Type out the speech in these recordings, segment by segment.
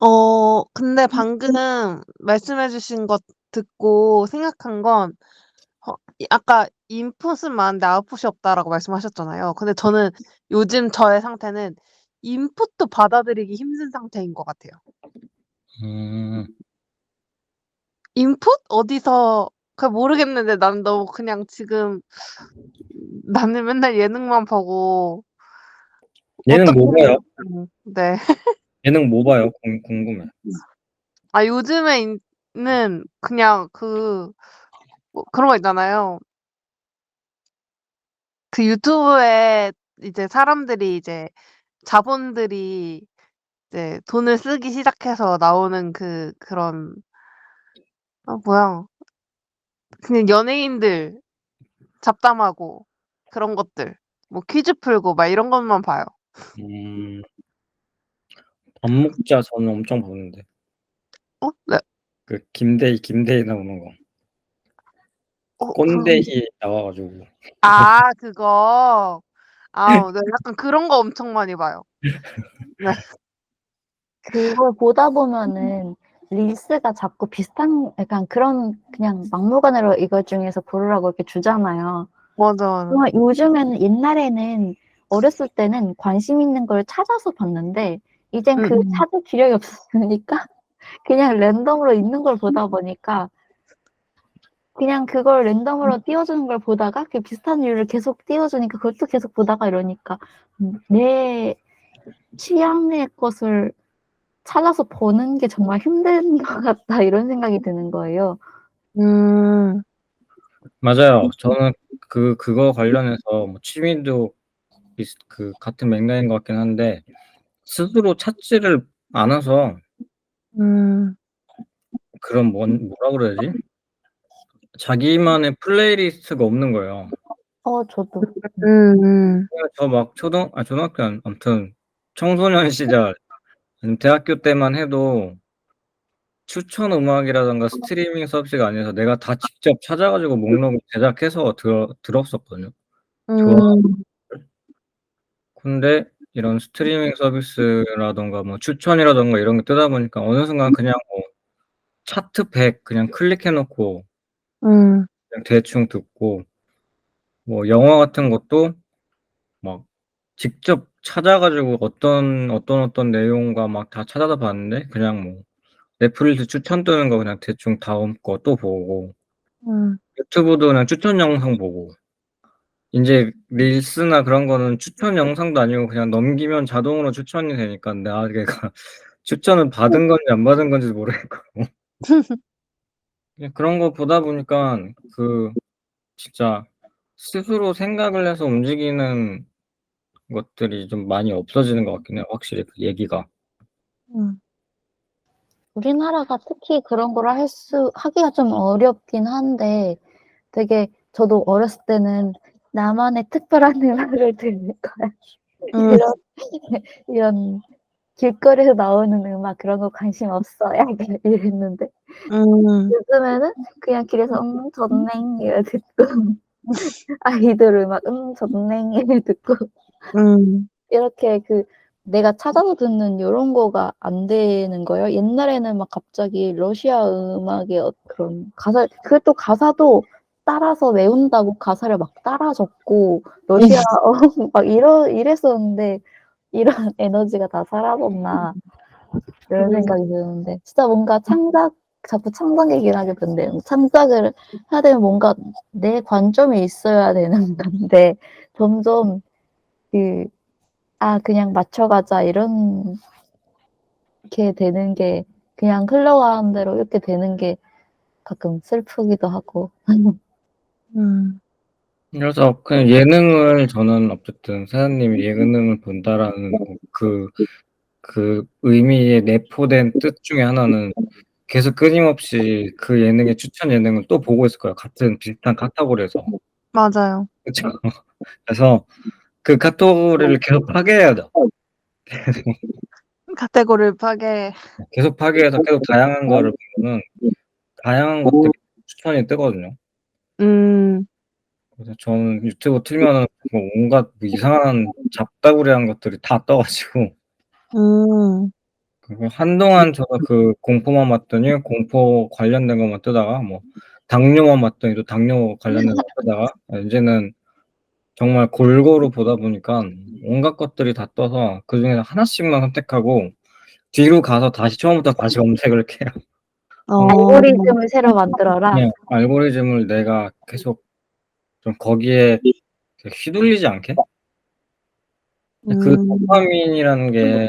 어 근데 방금 말씀해 주신 것 듣고 생각한 건 어 이 아까 "인풋은 많은데 아웃풋이 없다."라고 말씀하셨잖아요. 근데 저는 요즘 저의 상태는 인풋도 받아들이기 힘든 상태인 것 같아요. 음. 인풋? 어디서 그냥 모르겠는데 나는 너무 그냥 지금 나는 맨날 예능만 보고 예능 뭐 어떻게 봐요? 음 네. 예능 뭐 봐요? 궁 궁금해. 아 요즘에 있는 그냥 그 뭐 그런 거 있잖아요. 그 유튜브에 이제 사람들이 이제 자본들이 이제 돈을 쓰기 시작해서 나오는 그 그런 아 뭐야. 그냥 연예인들 잡담하고 그런 것들 뭐 퀴즈 풀고 막 이런 것만 봐요. 음. 밥 먹자 저는 엄청 보는데. 어? 네. 그 김대희, 김대희 나오는 거. 어 그럼 꼰대희 나와 가지고. 아 그거. 아 네 약간 그런 거 엄청 많이 봐요. 네. 그걸 보다 보면은 릴스가 자꾸 비슷한 약간 그런 그냥 막무가내로 이것 중에서 고르라고 이렇게 주잖아요. 맞아, 맞아. 정말 요즘에는 옛날에는 어렸을 때는 관심 있는 걸 찾아서 봤는데 이젠 그 음음. 찾을 기력이 없으니까 그냥 랜덤으로 있는 걸 보다 보니까 그냥 그걸 랜덤으로 띄워 주는 걸 보다가 그 비슷한 류를 계속 띄워 주니까 그것도 계속 보다가 이러니까 음 '내 취향의 것을 찾아서 보는 게 정말 힘든 것 같다.' 이런 생각이 드는 거예요. 음. 맞아요. 저는 그 그거 관련해서 뭐 취미도 비슷 그 같은 맥락인 것 같긴 한데 스스로 찾지를 않아서 음. 그런 뭔 뭐라 그래야 되지? 자기만의 플레이리스트가 없는 거예요. 어 저도. 음. 음음. 그냥 저막 초등 아 초등학교 안 아무튼 청소년 시절 아니면 대학교 때만 해도 추천 음악이라든가 스트리밍 서비스가 아니라서 내가 다 직접 찾아 가지고 목록을 제작해서 들어 들었었거든요, 좋아하는 음. 근데 이런 스트리밍 서비스라든가 뭐 추천이라든가 이런 게 뜨다 보니까 어느 순간 그냥 뭐 차트 100 그냥 클릭해 놓고 음. 그냥 대충 듣고 뭐 영화 같은 것도 막 직접 찾아 가지고 어떤, 어떤, 어떤 내용과 막 다 찾아서 봤는데 그냥 뭐 넷플릭스 추천 뜨는 거 그냥 대충 다음 거 또 보고 음. 유튜브도 그냥 추천 영상 보고 인제 릴스나 그런 거는 추천 영상도 아니고 그냥 넘기면 자동으로 추천이 되니까 나 걔가 추천을 받은 건지 안 받은 건지도 모르겠고. 그냥 그런 거 보다 보니깐 그 진짜 스스로 생각을 해서 움직이는 것들이 좀 많이 없어지는 것 같긴 해요, 확실히 그 얘기가. 음. 우리나라가 특히 그런 거를 할수 하기가 좀 어렵긴 한데 되게 저도 어렸을 때는 ' 나만의 특별한 음악을 들을 거야.' 음. 이런 이런 '길거리에서 나오는 음악 그런 거 관심 없어.' 약간 이랬는데 음. 요즘에는 그냥 길에서 '음 좋네.' 이러 듣고 아이돌 음악 '음 좋네.' 이래 듣고 음. 이렇게 그 내가 찾아서 듣는 요런 거가 안 되는 거예요. 옛날에는 막 갑자기 러시아 음악의 어 그런 가사 그것도 가사도 따라서 외운다고 가사를 막 따라 적고 러시아어 막 이러 이랬었는데 '이런 에너지가 다 사라졌나.' 이런 음. 생각이 드는데 진짜 뭔가 창작 자꾸 창작 얘기를 하게 되는데 창작을 해야 되면 뭔가 내 관점이 있어야 되는 건데 점점 그 '아 그냥 맞춰가자.' 이런 게 되는 게 그냥 흘러가는 대로 이렇게 되는 게 가끔 슬프기도 하고. 음. 그래서 그냥 예능을 저는 어쨌든 사장님이 예능을 본다라는 그그그 의미에 내포된 뜻 중에 하나는 계속 끊임없이 그 예능의 추천 예능을 또 보고 있을 거예요, 같은 비슷한 카테고리에서. 맞아요. 그쵸. 그래서 그 카테고리를 계속 파괴해야죠. 계속. 카테고리를 파괴. 계속 파괴해서 계속 다양한 거를 보면은 다양한 것들이 추천이 뜨거든요. 음. 그래서 저는 유튜브 틀면은 뭐 온갖 뭐 이상한 잡다구리한 것들이 다 떠 가지고 음. 그리고 한동안 저도 그 공포만 봤더니 공포 관련된 것만 뜨다가 뭐 당뇨만 봤더니 또 당뇨 관련된 거 뜨다가 이제는 정말 골고루 보다 보니까 온갖 것들이 다 떠서 그중에서 하나씩만 선택하고 뒤로 가서 다시 처음부터 다시 검색을 해요. 어. 알고리즘을 새로 만들어라. 그냥 알고리즘을 내가 계속 좀 거기에 휘둘리지 않게 그 음. 도파민이라는 게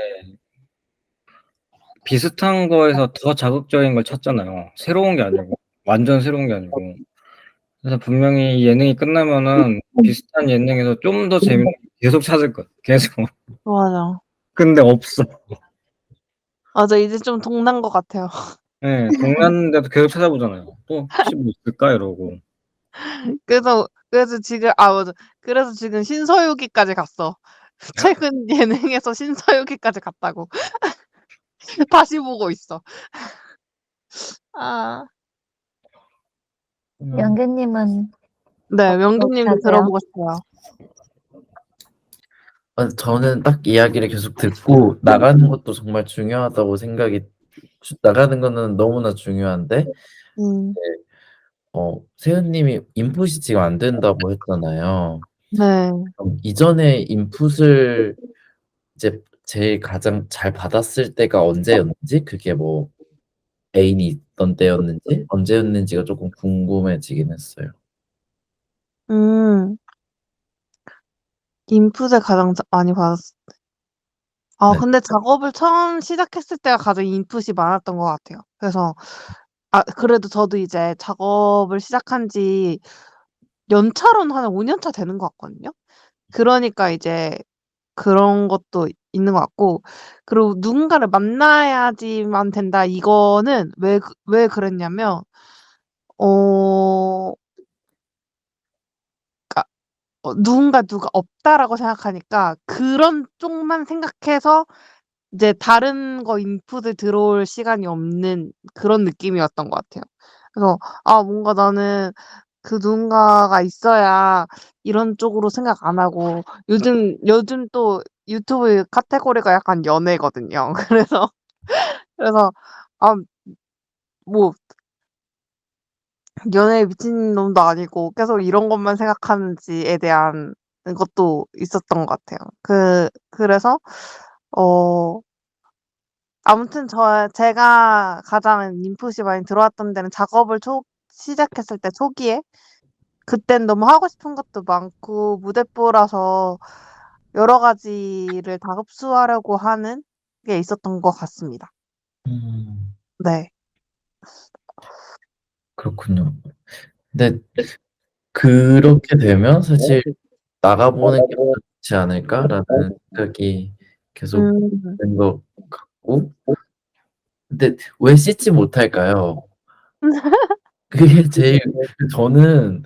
비슷한 거에서 더 자극적인 걸 찾잖아요. 새로운 게 아니고 완전 새로운 게 아니고. 그래서 분명히 예능이 끝나면은 비슷한 예능에서 좀 더 재밌는 거 계속 찾을 거야. 계속. 맞아. 근데 없어. 맞아. 이제 좀 동난 것 같아요. 예. 동났는데도 계속 찾아보잖아요. 또 혹시 뭐 있을까 이러고. 그래서 그래서 지금 아 맞아. 그래서 지금 신서유기까지 갔어. 최근 예능에서 신서유기까지 갔다고. 다시 보고 있어. 아. 음. 연계님은 네. 어떻게 하세요? 들어보고 싶어요. 아, 저는 딱 이야기를 계속 듣고 나가는 것도 정말 중요하다고 생각이 주- 나가는 거는 너무나 중요한데 음. 어, 세은 님이 인풋이 지금 안 된다고 했잖아요. 네. 그럼 이전에 인풋을 이제 제일 가장 잘 받았을 때가 언제였는지 그게 뭐 애인이 있던 때였는지 언제였는지가 조금 궁금해지긴 했어요. 음. 인풋을 가장 자 많이 받았을 때. 아 네. 근데 작업을 처음 시작했을 때가 가장 인풋이 많았던 것 같아요. 그래서 아 그래도 저도 이제 작업을 시작한 지 연차로는 한 5 년차 되는 것 같거든요. 그러니까 이제 그런 것도 있는 것 같고 그리고 '누군가를 만나야지만 된다.' 이거는 왜 그 왜 그랬냐면 어 어 '누군가 누가 없다.'라고 생각하니까 그런 쪽만 생각해서 이제 다른 거 인풋을 들어올 시간이 없는 그런 느낌이었던 것 같아요. 그래서 아 뭔가 나는 그 누군가가 있어야 이런 쪽으로 생각 안 하고 요즘 요즘 또 유튜브 카테고리가 약간 연애거든요. 그래서 그래서 아 뭐 연애에 미친 놈도 아니고 계속 이런 것만 생각하는지에 대한 것도 있었던 것 같아요. 그 그래서 어 아무튼 저 제가 가장 인풋이 많이 들어왔던 데는 작업을 초 시작했을 때 초기에 그땐 너무 하고 싶은 것도 많고 무대뽀라서 여러 가지를 다 흡수하려고 하는 게 있었던 것 같습니다. 음, 네. 그렇군요. 근데 그렇게 되면 사실 나가보는 게 좋지 않을까라는 생각이 계속 음. 드는 것 같고 근데 왜 씻지 못할까요? 그게 제일 저는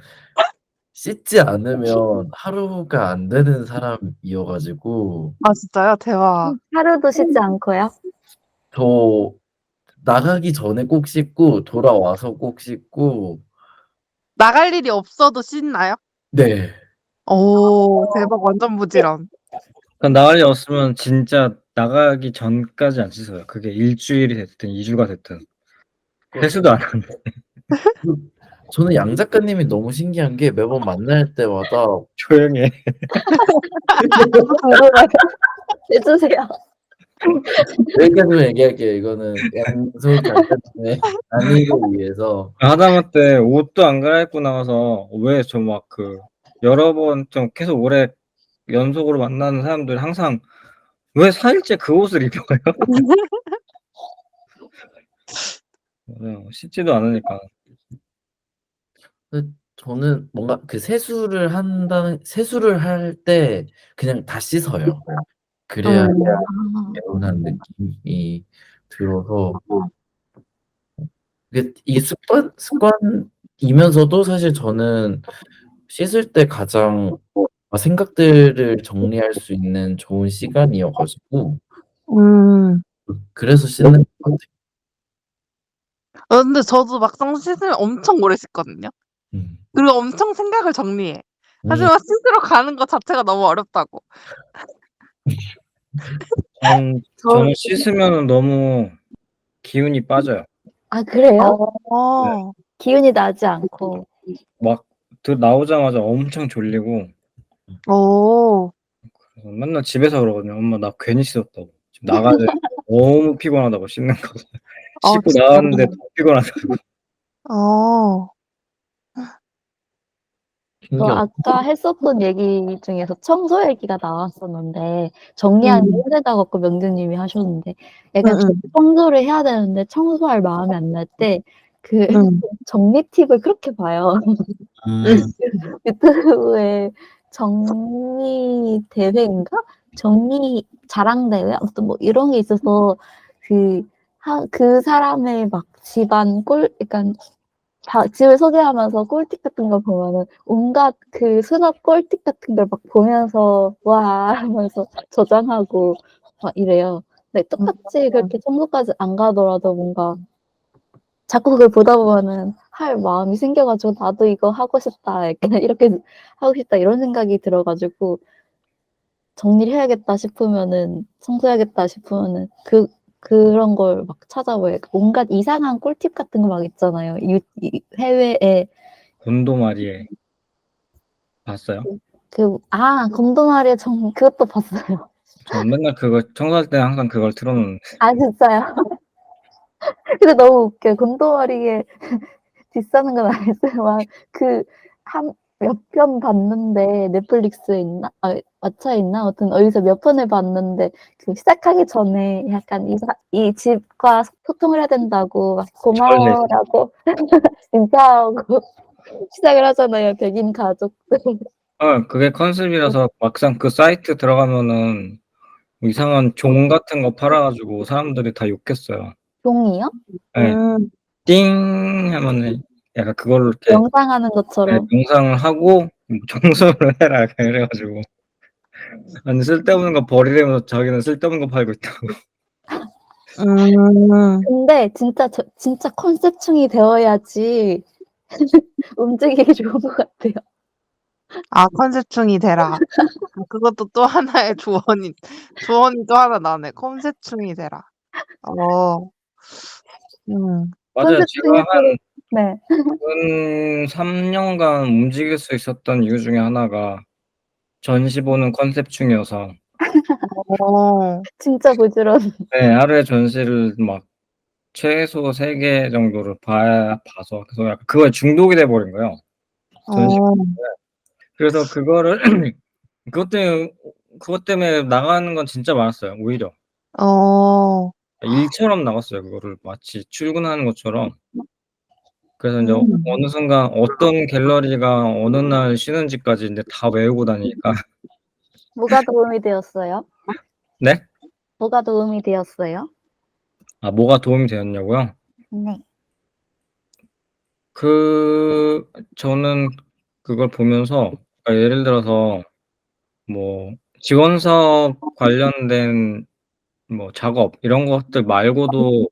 씻지 않으면 하루가 안 되는 사람이어 가지고 아 진짜요? 대박. 하루도 쉬지 않고요? 저 나가기 전에 꼭 씻고 돌아와서 꼭 씻고 나갈 일이 없어도 씻나요? 네. 오 대박 완전 부지런. 그러니까 나갈 일 없으면 진짜 나가기 전까지 안 씻어요. 그게 1 주일이 됐든 2 주가 됐든. 세수도 안 하는데. 그 저는 양 작가님이 너무 신기한 게 매번 만날 때마다 조용히 해. 궁금해요. 해 주세요. 여기까지만 얘기할게요. 이거는 양소 작가님의 안위를 위해서 하다못해 옷도 안 갈아입고 나가서 왜 저 막 그 여러 번 좀 계속 오래 연속으로 만나는 사람들이 항상 왜 4 일째 그 옷을 입어요? 맞아요. 씻지도 않으니까. 그 저는 뭔가 그 세수를 한다는 세수를 할 때 그냥 다 씻어요. 그래야 음. 아. 개운한 느낌이 들어서 이게 이게 습관 습관이면서도 사실 저는 씻을 때 가장 아 생각들을 정리할 수 있는 좋은 시간이어 가지고 음. 그 그래서 씻는 것 같아요. 아 근데 저도 막상 씻으면 엄청 오래 씻거든요. 음. 그리고 엄청 생각을 정리해. 음. 하지만 씻으러 가는 것 자체가 너무 어렵다고. 전 저는 씻으면은 너무 기운이 빠져요. 아 그래요? 어. 기운이 나지 않고 막 들 나오자마자 엄청 졸리고 오. 그래서 맨날 집에서 그러거든요. "엄마 나 괜히 씻었다고. 지금 나가야 돼. 너무 피곤하다고 씻는 거." 아 씻고 진짜? 나왔는데 더 피곤하다고. 어. 저 신기하다. 아까 했었던 얘기 중에서 청소 얘기가 나왔었는데 정리하기 음. 힘들다고 아까 명주님이 하셨는데 약간 음음. 청소를 해야 되는데 청소할 마음이 안 날 때 그 음. 정리 팁을 그렇게 봐요. 음. 유튜브에 정리 대회인가? 정리 자랑 대회? 아무튼 뭐 이런 게 있어서 그, 하, 그 사람의 막 집안 꼴, 약간 다 집을 소개하면서 꿀팁 같은 거 보면은 온갖 그 수납 꿀팁 같은 걸 막 보면서 와 하면서 저장하고 막 이래요. 근데 똑같이 그렇게 청소까지 안 가더라도 뭔가 자꾸 그걸 보다 보면은 할 마음이 생겨가지고 나도 이거 하고 싶다 약간 이렇게 하고 싶다 이런 생각이 들어가지고 정리를 해야겠다 싶으면은 청소해야겠다 싶으면은 그 그런 걸 막 찾아봐요. 온갖 이상한 꿀팁 같은 거 막 있잖아요. 유, 이- 해외에 곤도마리에 봤어요? 그 아 검도마리의 정 그것도 봤어요. 전 맨날 그거 청소할 때는 항상 그걸 틀어 놓는데 아 진짜요? 근데 너무 웃겨. 곤도마리에 비싸는 건 아니었어요. 막그한 몇 편 봤는데 넷플릭스에 있나? 아, 왓챠에 있나? 아무튼 어디서 몇 편을 봤는데 그 시작하기 전에 약간 이, 사- 이 집과 소통을 해야 된다고 막 고마워라고 인사하고 시작을 하잖아요. 백인 가족들. 어 그게 컨셉이라서 막상 그 사이트 들어가면은 이상한 종 같은 거 팔아 가지고 사람들이 다 욕했어요. 종이요? 예. 음. 띵 하면은 약간 그걸로 이렇게 영상하는 예 것처럼. 영상을 하고 뭐 청소를 해라 약간 이래 가지고 아니 쓸데없는 거 버리라면서 자기는 쓸데없는 거 팔고 있다고. 음. 근데 진짜 저, 진짜 컨셉충이 되어야지 움직이기 좋은 것 같아요. 아 컨셉충이 되라. 아 그것도 또 하나의 조언이 조언이 또 하나 나네. 컨셉충이 되라. 어. 음. 맞아요. 컨셉충이 제가 한 네. 근 3년간 움직일 수 있었던 이유 중에 하나가 전시 보는 컨셉 충이어서 어. 진짜 부지런. 네 하루에 전시를 막 최소 3 개 정도를 봐야 봐서 그래서 약간 그거에 중독이 돼 버린 거예요. 전시 어. 그래서 그거를 그것 때문에 그것 때문에 나가는 건 진짜 많았어요 오히려. 어. 일처럼 나갔어요 그거를 마치 출근하는 것처럼. 그래서 인제 음. 어느 순간 어떤 갤러리가 어느 날 쉬는지까지 인제 다 외우고 다니니까 뭐가 도움이 되었어요? 네? 뭐가 도움이 되었어요? 아 뭐가 도움이 되었냐고요? 네. 그 저는 그걸 보면서 그러니까 예를 들어서 뭐 지원 사업 관련된 뭐 작업 이런 것들 말고도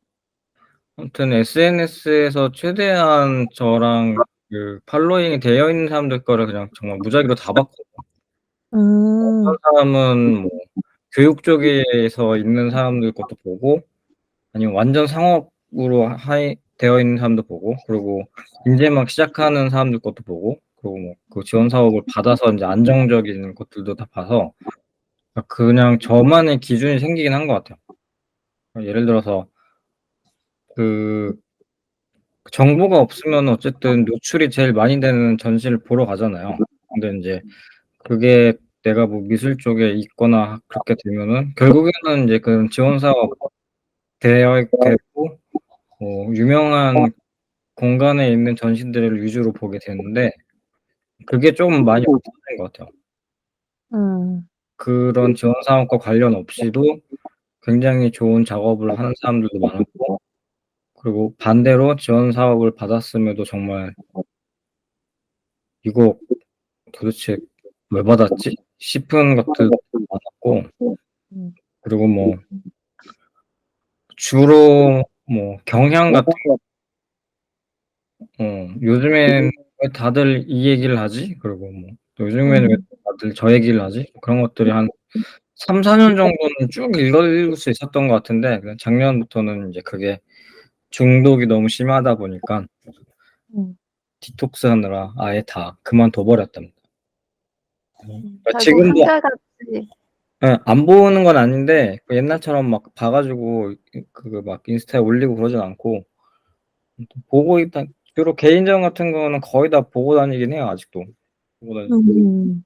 아무튼 SNS에서 최대한 저랑 그 팔로잉이 되어 있는 사람들 거를 그냥 정말 무작위로 다 봤거든요. 음. 어떤 사람은 뭐 교육 쪽에서 있는 사람들 것도 보고 아니면 완전 상업으로 하이 되어 있는 사람도 보고 그리고 인제 막 시작하는 사람들 것도 보고 그리고 뭐 그 지원 사업을 받아서 인제 안정적인 것들도 다 봐서 아 그냥 저만의 기준이 생기긴 한 것 같아요. 예를 들어서 그 정보가 없으면은 어쨌든 노출이 제일 많이 되는 전시를 보러 가잖아요. 근데 인제 그게 내가 뭐 미술 쪽에 있거나 그렇게 되면은 결국에는 인제 그런 지원 사업 되어 되고 뭐 유명한 공간에 있는 전시들을 위주로 보게 되는데 그게 좀 많이 없어진 것 같아요. 음. 그런 지원 사업과 관련 없이도 굉장히 좋은 작업을 하는 사람들도 많았고 그리고 반대로 지원 사업을 받았음에도 정말 '이거 도대체 왜 받았지?' 싶은 것들도 많았고 음. 그리고 뭐 주로 뭐 경향 같은 거 어 '요즘엔 왜 다들 이 얘기를 하지?' 그리고 뭐 '요즘에는 왜 음. 다들 저 얘기를 하지?' 그런 것들이 한 3, 4년 정도는 쭉 읽을 수 있었던 것 같은데 그 작년부터는 이제 그게 중독이 너무 심하다 보니까 음. 디톡스 하느라 아예 다 그만둬 버렸답니다. 그러니까 결국 지금도 한결같이 예, 안 보는 건 아닌데 그 옛날처럼 막 봐가지고 그 막 인스타에 올리고 그러진 않고 보고 있다 주로 개인전 같은 거는 거의 다 보고 다니긴 해요 아직도 보고 다니. 음.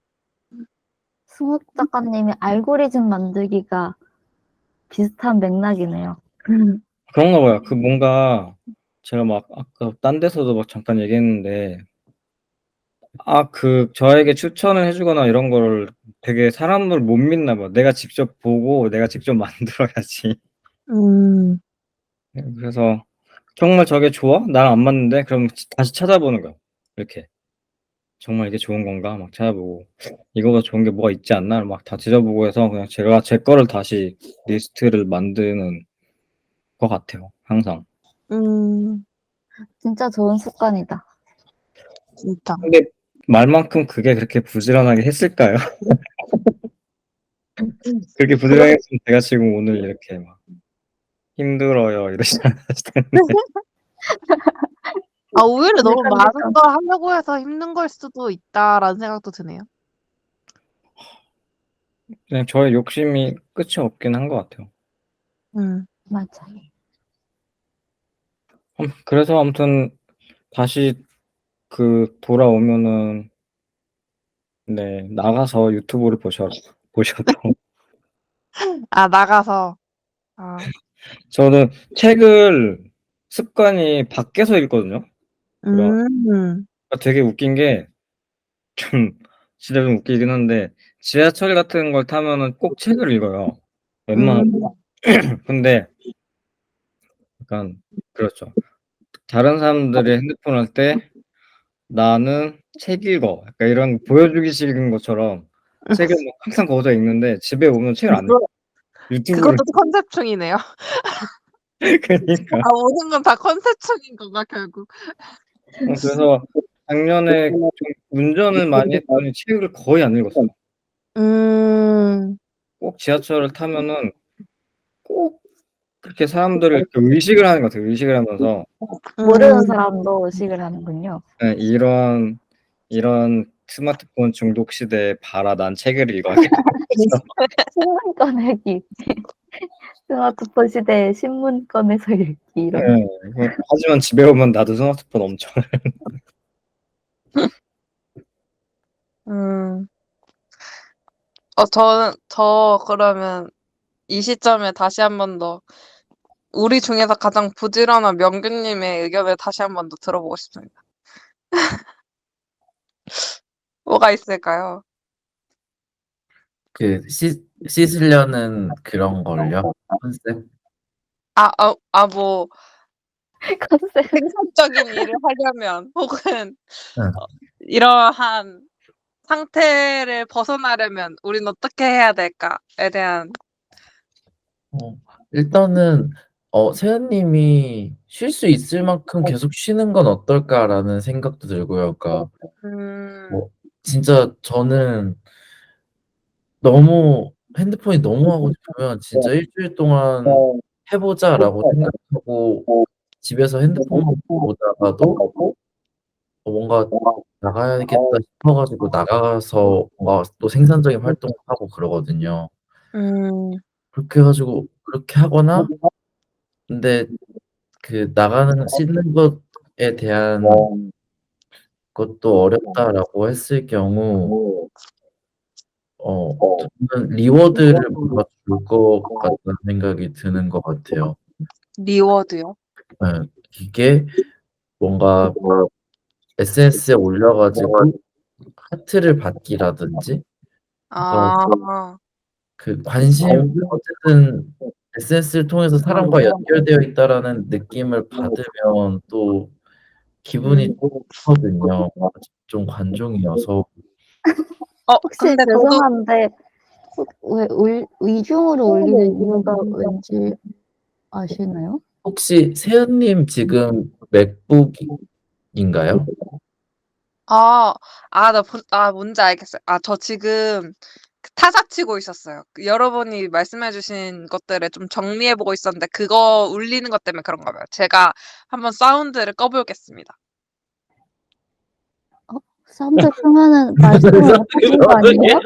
승욱 작가님이 알고리즘 만들기가 비슷한 맥락이네요. 그런가 봐요. 그 뭔가 제가 막 아까 딴 데서도 막 잠깐 얘기했는데 아 그 저에게 추천을 해 주거나 이런 거를 되게 사람을 못 믿나 봐. 내가 직접 보고 내가 직접 만들어야지. 음. 그래서 정말 저게 좋아? 나랑 안 맞는데? 그럼 다시 찾아보는 거야. 이렇게. 정말 이게 좋은 건가? 막 찾아보고 이거가 좋은 게 뭐가 있지 않나? 막 다 뒤져보고 해서 그냥 제가 제 거를 다시 리스트를 만드는 것 같아요. 항상. 음. 진짜 좋은 습관이다. 진짜. 근데 말만큼 그게 그렇게 부지런하게 했을까요? 그렇게 부지런하게 했으면 제가 지금 오늘 이렇게 막 힘들어요 이러지 않았을 텐데. 아 오히려 너무 많은 약간- 걸 하려고 해서 힘든 걸 수도 있다라는 생각도 드네요. 그냥 저의 욕심이 끝이 없긴 한 것 같아요. 음. 맞아. 음, 그래서 아무튼 다시 그 돌아오면은 네 나가서 유튜브를 보셔 보셔도 아 나가서. 아. 저는 책을 습관이 밖에서 읽거든요. 음. 되게 웃긴 게 좀 진짜 좀 웃기긴 한데 지하철 같은 걸 타면은 꼭 책을 읽어요. 웬만하면. 음. 근데 약간 그렇죠. 다른 사람들이 핸드폰 할 때 나는 책 읽어. 약간 이런 보여주기식인 것처럼 책을 막 항상 거기서 읽는데 집에 오면 책을 안 읽어. 유튜브를 그것도 컨셉충이네요. 그러니까. 아 모든 건 다 컨셉충인 건가 결국. 어, 그래서 작년에 좀 운전을 많이 했더니 책을 거의 안 읽었어요. 음. 꼭 지하철을 타면은 꼭 그렇게 사람들을 의식을 하는 것 같아요. 의식을 하면서 모르는 음. 사람도 의식을 하는군요. 네, 이런 이런 스마트폰 중독 시대에 봐라 난 책을 읽어야겠다. 신문 꺼내기. 스마트폰 시대에 신문 꺼내서 읽기 이런. 네, 이거- 하지만 집에 오면 나도 스마트폰 엄청 음. 어 저는 저 그러면 이 시점에 다시 한 번 더 우리 중에서 가장 부지런한 명규님의 의견을 다시 한 번 더 들어보고 싶습니다. 뭐가 있을까요? 그 씻, 씻으려는 그런 걸요? 컨셉? 아, 아, 아, 뭐, 컨셉. 생산적인 일을 하려면, 혹은, 응. 어, 이러한 상태를 벗어나려면, 우린 어떻게 해야 될까에 대한, 어, 일단은 어, 세연님이 쉴 수 있을 만큼 계속 쉬는 건 어떨까라는 생각도 들고요. 그러니까 음, 뭐 진짜 저는 너무 핸드폰이 너무 하고 싶으면 진짜 일 주일 동안 해 보자라고 생각하고 집에서 핸드폰만 보다가도 어, 뭔가 나가야겠다 싶어 가지고 나가서 뭔가 또 생산적인 활동을 하고 그러거든요. 음, 그렇게 해 가지고 그렇게 하거나 근데 그 나가는 씻는 것에 대한 것도 어렵다라고 했을 경우 어 저는 리워드를 뭔가 줄 것 같다는 생각이 드는 것 같아요. 리워드요? 예. 이게 뭔가 SNS에 올려 가지고 하트를 받기라든지 아, 그 관심 어쨌든 SNS를 통해서 사람과 연결되어 있다라는 느낌을 받으면 또 기분이 좋거든요. 좀 관종이어서. 어, 혹시 근데 저도, 죄송한데 혹- 왜 울- 위중으로 올리는 이유가 왠지 아시나요? 혹시 세연님 지금 맥북인가요? 아, 아, 나, 본- 아, 뭔지 알겠어요. 아, 저 지금, 그 타자치고 있었어요. 그 여러분이 말씀해주신 것들을 좀 정리해보고 있었는데 그거 울리는 것 때문에 그런가 봐요. 제가 한번 사운드를 꺼보겠습니다. 사운드 끄면은 말씀을 못하신 거 아니에요?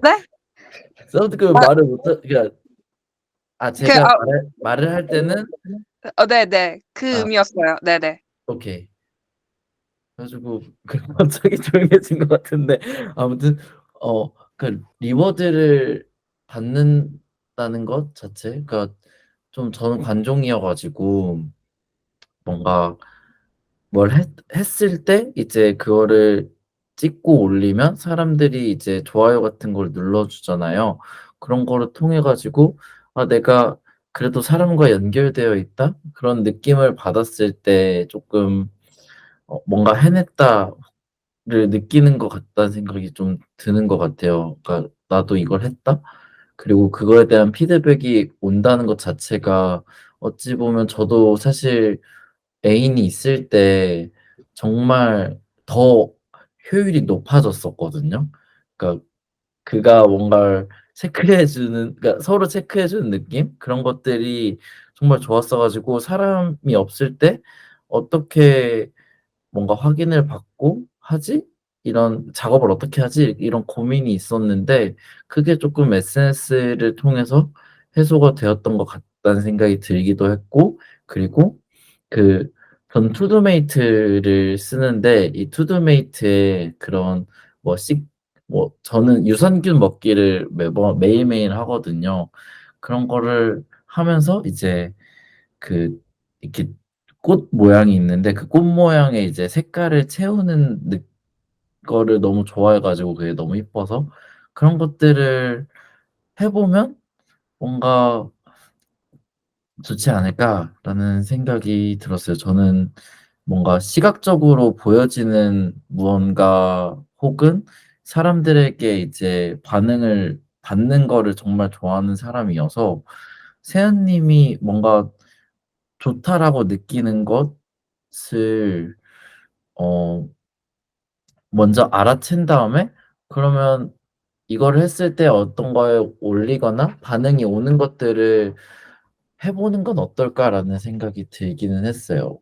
사운드 그 말을 못 그러니까 아 제가 그, 아- 말을, 말을 할 때는 어, 네네. 그 아. 의미였어요. 네네. 오케이. 그래가지고 그 갑자기 조용해진 것 같은데 아무튼 어 그 리워드를 받는다는 것 자체? 그러니까 좀 저는 관종이어가지고 뭔가 뭘 했, 했을 때 이제 그거를 찍고 올리면 사람들이 이제 좋아요 같은 걸 눌러주잖아요. 그런 거를 통해 가지고 아 내가 그래도 사람과 연결되어 있다? 그런 느낌을 받았을 때 조금 어, 뭔가 해냈다 를 느끼는 것 같다는 생각이 좀 드는 것 같아요. 그러니까 나도 이걸 했다. 그리고 그거에 대한 피드백이 온다는 것 자체가 어찌 보면 저도 사실 애인이 있을 때 정말 더 효율이 높아졌었거든요. 그러니까 그가 뭔가를 체크해주는, 그러니까 서로 체크해주는 느낌? 그런 것들이 정말 좋았어가지고 사람이 없을 때 어떻게 뭔가 확인을 받고 하지? 이런 작업을 어떻게 하지? 이런 고민이 있었는데 그게 조금 SNS를 통해서 해소가 되었던 것 같다는 생각이 들기도 했고 그리고 그 전 투두메이트를 쓰는데 이 투두메이트의 그런 뭐 식, 뭐 저는 유산균 먹기를 매번 매일매일 하거든요. 그런 거를 하면서 이제 그 이렇게 꽃 모양이 있는데 그 꽃 모양에 이제 색깔을 채우는 느, 거를 너무 좋아해가지고 그게 너무 이뻐서 그런 것들을 해보면 뭔가 좋지 않을까라는 생각이 들었어요. 저는 뭔가 시각적으로 보여지는 무언가 혹은 사람들에게 이제 반응을 받는 거를 정말 좋아하는 사람이어서 세연님이 뭔가 좋다라고 느끼는 것을 어 먼저 알아챈 다음에 그러면 이거를 했을 때 어떤 거에 올리거나 반응이 오는 것들을 해 보는 건 어떨까라는 생각이 들기는 했어요.